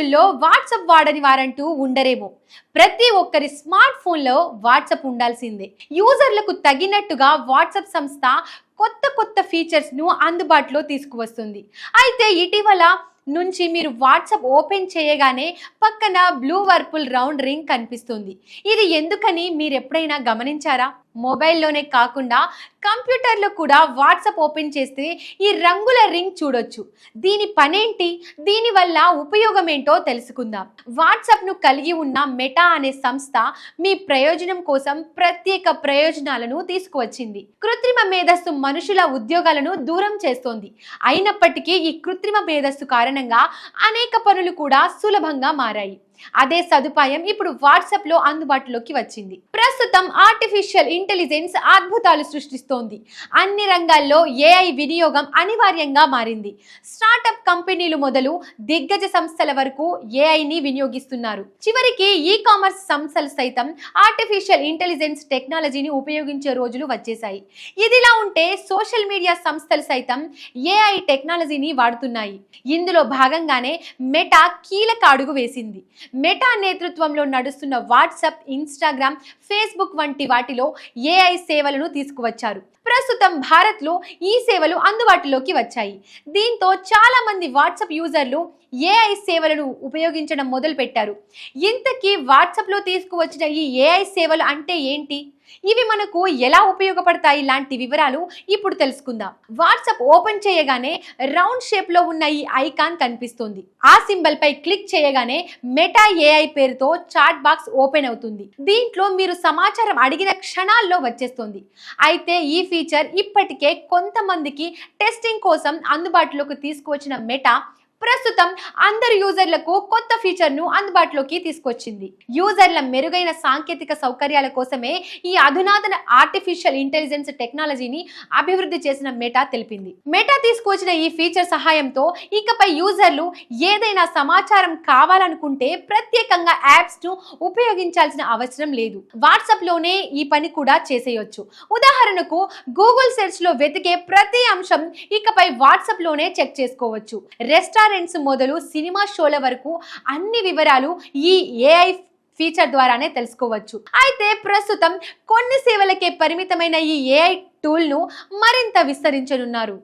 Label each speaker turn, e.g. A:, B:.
A: రోజుల్లో వాట్సాప్ వాడని వారంటూ ఉండరేమో. ప్రతి ఒక్కరి స్మార్ట్ ఫోన్లో వాట్సాప్ ఉండాల్సిందే. యూజర్లకు తగినట్టుగా వాట్సాప్ సంస్థ కొత్త కొత్త ఫీచర్స్ను అందుబాటులో తీసుకువస్తుంది. అయితే ఇటీవల నుంచి మీరు వాట్సాప్ ఓపెన్ చేయగానే పక్కన బ్లూ వర్పుల్ రౌండ్ రింగ్ కనిపిస్తుంది. ఇది ఎందుకని మీరు ఎప్పుడైనా గమనించారా? మొబైల్లోనే కాకుండా కంప్యూటర్లో కూడా వాట్సాప్ ఓపెన్ చేస్తే ఈ రంగుల రింగ్ చూడొచ్చు. దీని పనేంటి? దీనివల్ల ఉపయోగం ఏంటో తెలుసుకుందాం. వాట్సాప్ను కలిగి ఉన్న మెటా అనే సంస్థ మీ ప్రయోజనం కోసం ప్రత్యేక ప్రయోజనాలను తీసుకువచ్చింది. కృత్రిమ మేధస్సు మనుషుల ఉద్యోగాలను దూరం చేస్తోంది. అయినప్పటికీ ఈ కృత్రిమ మేధస్సు కారణంగా అనేక పనులు కూడా సులభంగా మారాయి. అదే సదుపాయం ఇప్పుడు వాట్సాప్లో అందుబాటులోకి వచ్చింది. ప్రస్తుతం ఆర్టిఫిషియల్ ఇంటెలిజెన్స్ అద్భుతాలు సృష్టిస్తోంది. అన్ని రంగాల్లో ఏఐ వినియోగం అనివార్యంగా మారింది. స్టార్టప్ కంపెనీలు మొదలు దిగ్గజ సంస్థల వరకు ఏఐని వినియోగిస్తున్నారు. చివరికి ఈ కామర్స్ సంస్థలు సైతం ఆర్టిఫిషియల్ ఇంటెలిజెన్స్ టెక్నాలజీని ఉపయోగించే రోజులు వచ్చేసాయి ఇదిలా ఉంటే సోషల్ మీడియా సంస్థలు సైతం ఏఐ టెక్నాలజీని వాడుతున్నాయి. ఇందులో భాగంగానే మెటా కీలక అడుగు వేసింది. మెటా నేతృత్వంలో నడుస్తున్న వాట్సాప్ ఇన్స్టాగ్రామ్ ఫేస్బుక్ వంటి వాటిలో ఏఐ సేవలను తీసుకువచ్చారు. ప్రస్తుతం భారత్లో ఈ సేవలు అందుబాటులోకి వచ్చాయి. దీంతో చాలా మంది వాట్సాప్ యూజర్లు ఏఐ సేవలను ఉపయోగించడం మొదలుపెట్టారు. ఇంతకీ వాట్సాప్లో తీసుకువచ్చిన ఈ ఏఐ సేవలు అంటే ఏంటి? ఇవి మనకు ఎలా ఉపయోగపడతాయి? లాంటి వివరాలు ఇప్పుడు తెలుసుకుందాం. వాట్సాప్ ఓపెన్ చేయగానే రౌండ్ షేప్లో ఉన్న ఈ ఐకాన్ కనిపిస్తుంది. ఆ సింబల్ పై క్లిక్ చేయగానే మెటా ఏఐ పేరుతో చాట్ బాక్స్ ఓపెన్ అవుతుంది. దీంట్లో మీరు సమాచారం అడిగిన క్షణాల్లో వచ్చేస్తుంది. అయితే ఈ ఫీచర్ ఇప్పటికే కొంతమందికి టెస్టింగ్ కోసం అందుబాటులోకి తీసుకువచ్చిన మెటా ప్రస్తుతం అందరు యూజర్లకు కొత్త ఫీచర్ను అందుబాటులోకి తీసుకొచ్చింది. యూజర్ల మెరుగైన సాంకేతిక సౌకర్యాల కోసమే ఈ అధునాతన ఆర్టిఫిషియల్ ఇంటెలిజెన్స్ టెక్నాలజీని అభివృద్ధి చేసిన మెటా తెలిపింది. మెటా తీసుకొచ్చిన ఈ ఫీచర్ సహాయంతో ఇకపై యూజర్లు ఏదైనా సమాచారం కావాలనుకుంటే ప్రత్యేకంగా యాప్స్ను ఉపయోగించాల్సిన అవసరం లేదు. వాట్సాప్లోనే ఈ పని కూడా చేసేయొచ్చు. ఉదాహరణకు గూగుల్ సెర్చ్లో వెతికే ప్రతి అంశం ఇకపై వాట్సాప్లోనే చెక్ చేసుకోవచ్చు. రెస్టారెంట్ రెస్టారెంట్స్ మొదలు సినిమా షోల వరకు అన్ని వివరాలు ఈ ఏఐ ఫీచర్ ద్వారానే తెలుసుకోవచ్చు. అయితే ప్రస్తుతం కొన్ని సేవలకే పరిమితమైన ఈ ఏఐ టూల్ను మరింత విస్తరించనున్నారు.